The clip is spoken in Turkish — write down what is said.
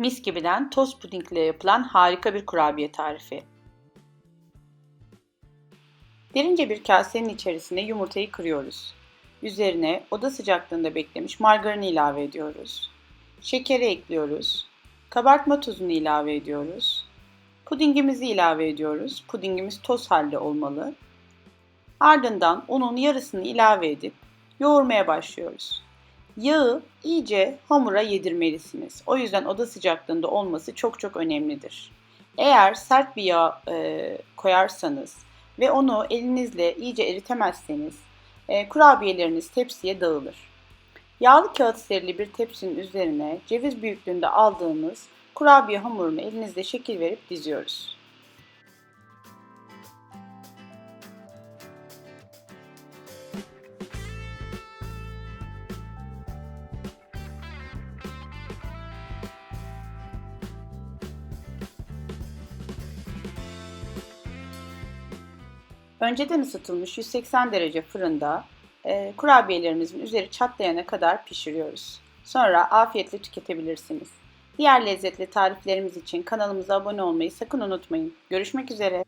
Mis gibiden toz pudingle yapılan harika bir kurabiye tarifi. Derince bir kasenin içerisine yumurtayı kırıyoruz. Üzerine oda sıcaklığında beklemiş margarin ilave ediyoruz. Şekeri ekliyoruz. Kabartma tozunu ilave ediyoruz. Pudingimizi ilave ediyoruz. Pudingimiz toz halde olmalı. Ardından unun yarısını ilave edip yoğurmaya başlıyoruz. Yağı iyice hamura yedirmelisiniz. O yüzden oda sıcaklığında olması çok çok önemlidir. Eğer sert bir yağ e, koyarsanız ve onu elinizle iyice eritemezseniz e, kurabiyeleriniz tepsiye dağılır. Yağlı kağıt serili bir tepsinin üzerine ceviz büyüklüğünde aldığımız kurabiye hamurunu elinizle şekil verip diziyoruz. Önceden ısıtılmış 180 derece fırında e, kurabiyelerimizin üzeri çatlayana kadar pişiriyoruz. Sonra afiyetle tüketebilirsiniz. Diğer lezzetli tariflerimiz için kanalımıza abone olmayı sakın unutmayın. Görüşmek üzere.